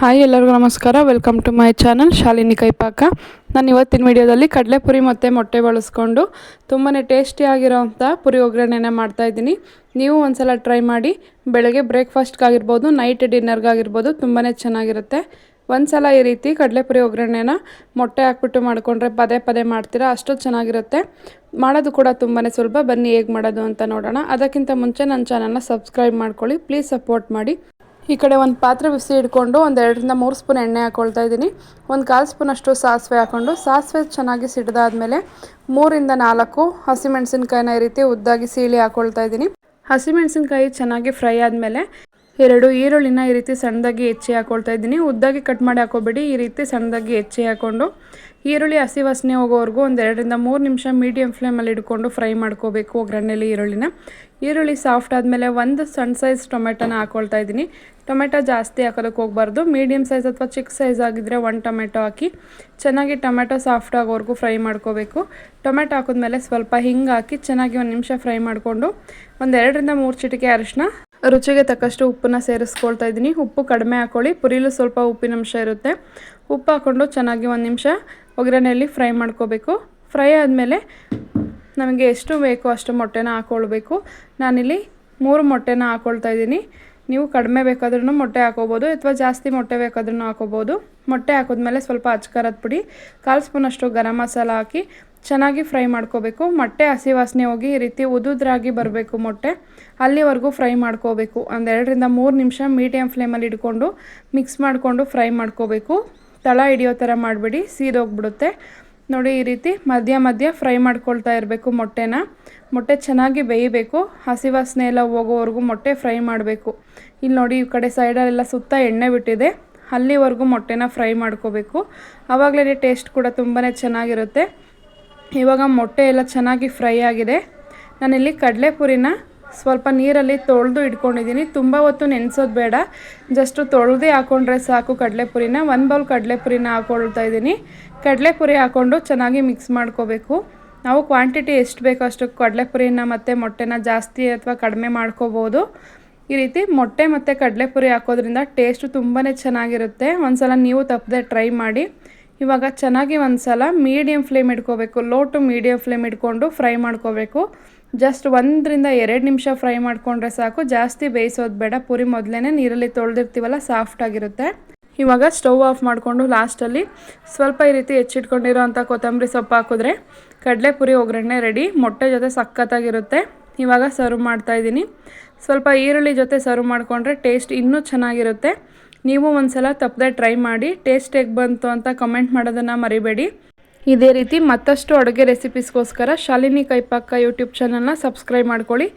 Hi ಎಲ್ಲರಿಗೂ ನಮಸ್ಕಾರ. Welcome to my channel Shalini Kaipaka. ನಾನು ಇವತ್ತಿನ ವಿಡಿಯೋದಲ್ಲಿ ಕಡಲೆಪುರಿ ಮತ್ತು ಮೊಟ್ಟೆ ಬಳಸ್ಕೊಂಡು ತುಂಬಾ ಟೇಸ್ಟಿಯಾಗಿರೋವಂಥ ಪುರಿ ಒಗ್ಗರಣೆನ ಮಾಡ್ತಾಯಿದ್ದೀನಿ ನೀವು ಒಂದ್ಸಲ ಟ್ರೈ ಮಾಡಿ, ಬೆಳಗ್ಗೆ ಬ್ರೇಕ್ಫಾಸ್ಟ್ಗಾಗಿರ್ಬೋದು ನೈಟ್ ಡಿನ್ನರ್ಗಾಗಿರ್ಬೋದು ತುಂಬಾ ಚೆನ್ನಾಗಿರುತ್ತೆ. ಒಂದು ಸಲ ಈ ರೀತಿ ಕಡಲೆಪುರಿ ಒಗ್ಗರಣೆನ ಮೊಟ್ಟೆ ಹಾಕ್ಬಿಟ್ಟು ಮಾಡಿಕೊಂಡ್ರೆ ಪದೇ ಪದೇ ಮಾಡ್ತೀರಾ, ಅಷ್ಟು ಚೆನ್ನಾಗಿರುತ್ತೆ. ಮಾಡೋದು ಕೂಡ ತುಂಬಾ ಸುಲಭ. ಬನ್ನಿ ಹೇಗೆ ಮಾಡೋದು ಅಂತ ನೋಡೋಣ. ಅದಕ್ಕಿಂತ ಮುಂಚೆ ನನ್ನ ಚಾನಲ್ನ ಸಬ್ಸ್ಕ್ರೈಬ್ ಮಾಡ್ಕೊಳ್ಳಿ. ಪ್ಲೀಸ್ ಸಪೋರ್ಟ್ ಮಾಡಿ. ಈ ಕಡೆ ಒಂದು ಪಾತ್ರೆ ಬಿಸಿ ಇಟ್ಕೊಂಡು ಒಂದು ಎರಡರಿಂದ ಮೂರು ಸ್ಪೂನ್ ಎಣ್ಣೆ ಹಾಕ್ಕೊಳ್ತಾ ಇದ್ದೀನಿ. ಒಂದು ಕಾಲು ಸ್ಪೂನಷ್ಟು ಸಾಸಿವೆ ಹಾಕ್ಕೊಂಡು ಸಾಸಿವೆ ಚೆನ್ನಾಗಿ ಸಿಡ್ದಾದ್ಮೇಲೆ ಮೂರಿಂದ ನಾಲ್ಕು ಹಸಿಮೆಣಸಿನ್ಕಾಯಿನ ಈ ರೀತಿ ಉದ್ದಾಗಿ ಸೀಳಿ ಹಾಕ್ಕೊಳ್ತಾ ಇದ್ದೀನಿ. ಹಸಿಮೆಣಸಿನ್ಕಾಯಿ ಚೆನ್ನಾಗಿ ಫ್ರೈ ಆದಮೇಲೆ ಎರಡು ಈರುಳ್ಳಿನ ಈ ರೀತಿ ಸಣ್ಣದಾಗಿ ಹೆಚ್ಚಿ ಹಾಕ್ಕೊಳ್ತಾ ಇದ್ದೀನಿ. ಉದ್ದಾಗಿ ಕಟ್ ಮಾಡಿ ಹಾಕೋಬೇಡಿ. ಈ ರೀತಿ ಸಣ್ಣದಾಗಿ ಹೆಚ್ಚಿ ಹಾಕ್ಕೊಂಡು ಈರುಳ್ಳಿ ಹಸಿ ವಾಸನೆ ಹೋಗೋವರೆಗೂ ಒಂದು ಎರಡರಿಂದ ಮೂರು ನಿಮಿಷ ಮೀಡಿಯಮ್ ಫ್ಲೇಮಲ್ಲಿ ಇಟ್ಕೊಂಡು ಫ್ರೈ ಮಾಡ್ಕೋಬೇಕು ಒಗ್ಗರಣೆಯಲ್ಲಿ ಈರುಳ್ಳಿನ. ಈರುಳ್ಳಿ ಸಾಫ್ಟ್ ಆದಮೇಲೆ ಒಂದು ಸಣ್ಣ ಸೈಜ್ ಟೊಮೆಟೊನ ಹಾಕ್ಕೊಳ್ತಾ ಇದ್ದೀನಿ. ಟೊಮೆಟೊ ಜಾಸ್ತಿ ಹಾಕೋದಕ್ಕೆ ಹೋಗ್ಬಾರ್ದು. ಮೀಡಿಯಮ್ ಸೈಜ್ ಅಥವಾ ಚಿಕ್ಕ ಸೈಜ್ ಆಗಿದ್ದರೆ ಒಂದು ಟೊಮೆಟೊ ಹಾಕಿ ಚೆನ್ನಾಗಿ ಟೊಮೆಟೊ ಸಾಫ್ಟ್ ಆಗೋವರೆಗೂ ಫ್ರೈ ಮಾಡ್ಕೋಬೇಕು. ಟೊಮೆಟೊ ಹಾಕಿದ್ಮೇಲೆ ಸ್ವಲ್ಪ ಹಿಂಗೆ ಹಾಕಿ ಚೆನ್ನಾಗಿ ಒಂದು ನಿಮಿಷ ಫ್ರೈ ಮಾಡಿಕೊಂಡು ಒಂದೆರಡರಿಂದ ಮೂರು ಚಿಟಿಕೆ ಅರಿಶಿನ ರುಚಿಗೆ ತಕ್ಕಷ್ಟು ಉಪ್ಪನ್ನ ಸೇರಿಸ್ಕೊಳ್ತಾ ಇದ್ದೀನಿ. ಉಪ್ಪು ಕಡಿಮೆ ಹಾಕೊಳ್ಳಿ. ಪುರಿಲು ಸ್ವಲ್ಪ ಉಪ್ಪಿನಂಶ ಇರುತ್ತೆ. ಉಪ್ಪು ಹಾಕ್ಕೊಂಡು ಚೆನ್ನಾಗಿ ಒಂದು ನಿಮಿಷ ಒಗ್ಗರಣೆಯಲ್ಲಿ ಫ್ರೈ ಮಾಡ್ಕೋಬೇಕು. ಫ್ರೈ ಆದಮೇಲೆ ನಮಗೆ ಎಷ್ಟು ಬೇಕೋ ಅಷ್ಟು ಮೊಟ್ಟೆನ ಹಾಕ್ಕೊಳ್ಬೇಕು ನಾನಿಲ್ಲಿ ಮೂರು ಮೊಟ್ಟೆನ ಹಾಕ್ಕೊಳ್ತಾ ಇದ್ದೀನಿ. ನೀವು ಕಡಿಮೆ ಬೇಕಾದ್ರೂ ಮೊಟ್ಟೆ ಹಾಕೋಬೋದು ಅಥವಾ ಜಾಸ್ತಿ ಮೊಟ್ಟೆ ಬೇಕಾದ್ರೂ ಹಾಕೋಬೋದು. ಮೊಟ್ಟೆ ಹಾಕಿದ್ಮೇಲೆ ಸ್ವಲ್ಪ ಅಚ್ಕರದ ಪುಡಿ, ಕಾಲು ಸ್ಪೂನಷ್ಟು ಗರಂ ಮಸಾಲ ಹಾಕಿ ಚೆನ್ನಾಗಿ ಫ್ರೈ ಮಾಡ್ಕೋಬೇಕು. ಮೊಟ್ಟೆ ಹಸಿ ವಾಸನೆ ಹೋಗಿ ಈ ರೀತಿ ಉದುದ್ರಾಗಿ ಬರಬೇಕು ಮೊಟ್ಟೆ. ಅಲ್ಲಿವರೆಗೂ ಫ್ರೈ ಮಾಡ್ಕೋಬೇಕು. ಒಂದು ಎರಡರಿಂದ ಮೂರು ನಿಮಿಷ ಮೀಡಿಯಮ್ ಫ್ಲೇಮಲ್ಲಿ ಇಟ್ಕೊಂಡು ಮಿಕ್ಸ್ ಮಾಡಿಕೊಂಡು ಫ್ರೈ ಮಾಡ್ಕೋಬೇಕು. ತಳ ಹಿಡಿಯೋ ಥರ ಮಾಡಬೇಡಿ, ಸೀದೋಗ್ಬಿಡುತ್ತೆ. ನೋಡಿ ಈ ರೀತಿ ಮಧ್ಯ ಮಧ್ಯ ಫ್ರೈ ಮಾಡ್ಕೊಳ್ತಾ ಇರಬೇಕು ಮೊಟ್ಟೆನ. ಮೊಟ್ಟೆ ಚೆನ್ನಾಗಿ ಬೇಯಬೇಕು. ಹಸಿ ವಾಸನೆ ಎಲ್ಲ ಹೋಗೋವರೆಗೂ ಮೊಟ್ಟೆ ಫ್ರೈ ಮಾಡಬೇಕು. ಇಲ್ಲಿ ನೋಡಿ ಈ ಕಡೆ ಸೈಡಲ್ಲೆಲ್ಲ ಸುತ್ತ ಎಣ್ಣೆ ಬಿಟ್ಟಿದೆ. ಅಲ್ಲಿವರೆಗೂ ಮೊಟ್ಟೆನ ಫ್ರೈ ಮಾಡ್ಕೋಬೇಕು. ಆವಾಗಲೇ ಟೇಸ್ಟ್ ಕೂಡ ತುಂಬಾ ಚೆನ್ನಾಗಿರುತ್ತೆ. ಇವಾಗ ಮೊಟ್ಟೆ ಎಲ್ಲ ಚೆನ್ನಾಗಿ ಫ್ರೈ ಆಗಿದೆ. ನಾನಿಲ್ಲಿ ಕಡಲೆಪುರಿನ ಸ್ವಲ್ಪ ನೀರಲ್ಲಿ ತೊಳೆದು ಇಟ್ಕೊಂಡಿದ್ದೀನಿ. ತುಂಬ ಹೊತ್ತು ನೆನೆಸೋದು ಬೇಡ. ಜಸ್ಟು ತೊಳೆದೇ ಹಾಕ್ಕೊಂಡ್ರೆ ಸಾಕು ಕಡಲೆಪುರಿನ. ಒಂದು ಬೌಲ್ ಕಡಲೆಪುರಿನ ಹಾಕೊಳ್ತಾ ಇದ್ದೀನಿ. ಕಡಲೆಪುರಿ ಹಾಕ್ಕೊಂಡು ಚೆನ್ನಾಗಿ ಮಿಕ್ಸ್ ಮಾಡ್ಕೋಬೇಕು. ನಾವು ಕ್ವಾಂಟಿಟಿ ಎಷ್ಟು ಬೇಕೋ ಅಷ್ಟು ಕಡಲೆಪುರಿನ ಮತ್ತು ಮೊಟ್ಟೆನ ಜಾಸ್ತಿ ಅಥವಾ ಕಡಿಮೆ ಮಾಡ್ಕೋಬೋದು. ಈ ರೀತಿ ಮೊಟ್ಟೆ ಮತ್ತು ಕಡಲೆಪುರಿ ಹಾಕೋದ್ರಿಂದ ಟೇಸ್ಟು ತುಂಬಾ ಚೆನ್ನಾಗಿರುತ್ತೆ. ಒಂದು ಸಲ ನೀವು ತಪ್ಪದೆ ಟ್ರೈ ಮಾಡಿ. ಇವಾಗ ಚೆನ್ನಾಗಿ ಒಂದು ಸಲ ಮೀಡಿಯಮ್ ಫ್ಲೇಮ್ ಇಟ್ಕೋಬೇಕು. ಲೋ ಟು ಮೀಡಿಯಮ್ ಫ್ಲೇಮ್ ಇಟ್ಕೊಂಡು ಫ್ರೈ ಮಾಡ್ಕೋಬೇಕು. ಜಸ್ಟ್ ಒಂದರಿಂದ ಎರಡು ನಿಮಿಷ ಫ್ರೈ ಮಾಡಿಕೊಂಡ್ರೆ ಸಾಕು. ಜಾಸ್ತಿ ಬೇಯಿಸೋದು ಬೇಡ. ಪುರಿ ಮೊದಲೇ ನೀರಲ್ಲಿ ತೊಳೆದಿರ್ತೀವಲ್ಲ ಸಾಫ್ಟಾಗಿರುತ್ತೆ ಇವಾಗ ಸ್ಟವ್ ಆಫ್ ಮಾಡಿಕೊಂಡು ಲಾಸ್ಟಲ್ಲಿ ಸ್ವಲ್ಪ ಈ ರೀತಿ ಹೆಚ್ಚಿಟ್ಕೊಂಡಿರೋ ಅಂಥ ಕೊತ್ತಂಬರಿ ಸೊಪ್ಪು ಹಾಕಿದ್ರೆ ಕಡಲೆಪುರಿ ಒಗ್ಗರಣೆ ರೆಡಿ ಮೊಟ್ಟೆ ಜೊತೆ ಸಖತ್ತಾಗಿರುತ್ತೆ. ಇವಾಗ ಸರ್ವ್ ಮಾಡ್ತಾಯಿದ್ದೀನಿ ಸ್ವಲ್ಪ ಈರುಳ್ಳಿ ಜೊತೆ ಸರ್ವ್ ಮಾಡಿಕೊಂಡ್ರೆ ಟೇಸ್ಟ್ ಇನ್ನೂ ಚೆನ್ನಾಗಿರುತ್ತೆ. ನೀವು ಒಂದು ಸಲ ತಪ್ಪದೆ ಟ್ರೈ ಮಾಡಿ ಟೇಸ್ಟ್ ಹೇಗೆ ಬಂತು ಅಂತ ಕಮೆಂಟ್ ಮಾಡೋದನ್ನು ಮರಿಬೇಡಿ. ಇದೇ ರೀತಿ ಮತ್ತಷ್ಟು ಅಡುಗೆ ರೆಸಿಪೀಸ್ಗೋಸ್ಕರ ಶಾಲಿನಿ ಕೈಪಾಕ ಯೂಟ್ಯೂಬ್ ಚಾನಲ್ನ ಸಬ್ಸ್ಕ್ರೈಬ್ ಮಾಡ್ಕೊಳ್ಳಿ.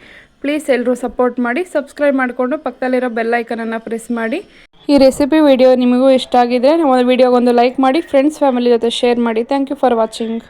ಪ್ಲೀಸ್ ಎಲ್ಲರೂ ಸಪೋರ್ಟ್ ಮಾಡಿ, ಸಬ್ಸ್ಕ್ರೈಬ್ ಮಾಡಿಕೊಂಡು ಪಕ್ಕದಲ್ಲಿರೋ ಬೆಲ್ಲೈಕನನ್ನು ಪ್ರೆಸ್ ಮಾಡಿ. ಈ ರೆಸಿಪಿ ವಿಡಿಯೋ ನಿಮಗೂ ಇಷ್ಟ ಆಗಿದ್ರೆ ಒಂದು ವಿಡಿಯೋಗೊಂದು ಲೈಕ್ ಮಾಡಿ, ಫ್ರೆಂಡ್ಸ್, ಫ್ಯಾಮಿಲಿ ಜೊತೆ ಶೇರ್ ಮಾಡಿ. Thank you for watching.